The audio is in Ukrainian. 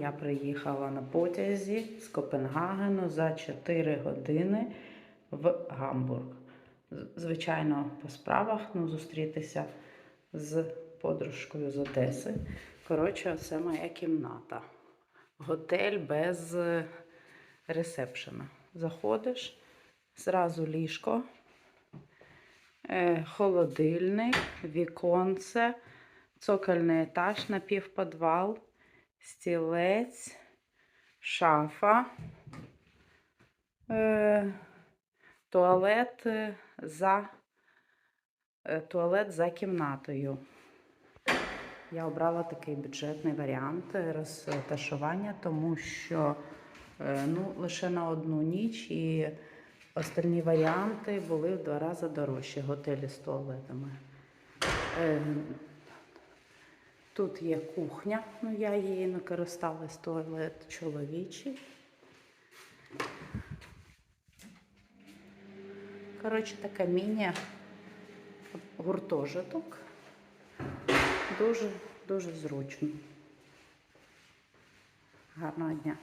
Я приїхала на потязі з Копенгагену за 4 години в Гамбург. Звичайно, по справах ну, зустрітися з подружкою з Одеси. Коротше, це моя кімната. Готель без е, ресепшена. Заходиш, зразу ліжко, е, холодильник, віконце, цокольний етаж, напівподвал, стілець, шафа, е, туалет за, е, туалет за кімнатою. Я обрала такий бюджетний варіант розташування, тому що е, ну, лише на одну ніч і остальні варіанти були в два рази дорожчі готелі з туалетами. Тут є кухня, ну я її не користалась, туалет чоловічий. Коротше, таке міні гуртожиток. Дуже, дуже зручно. Гарного дня.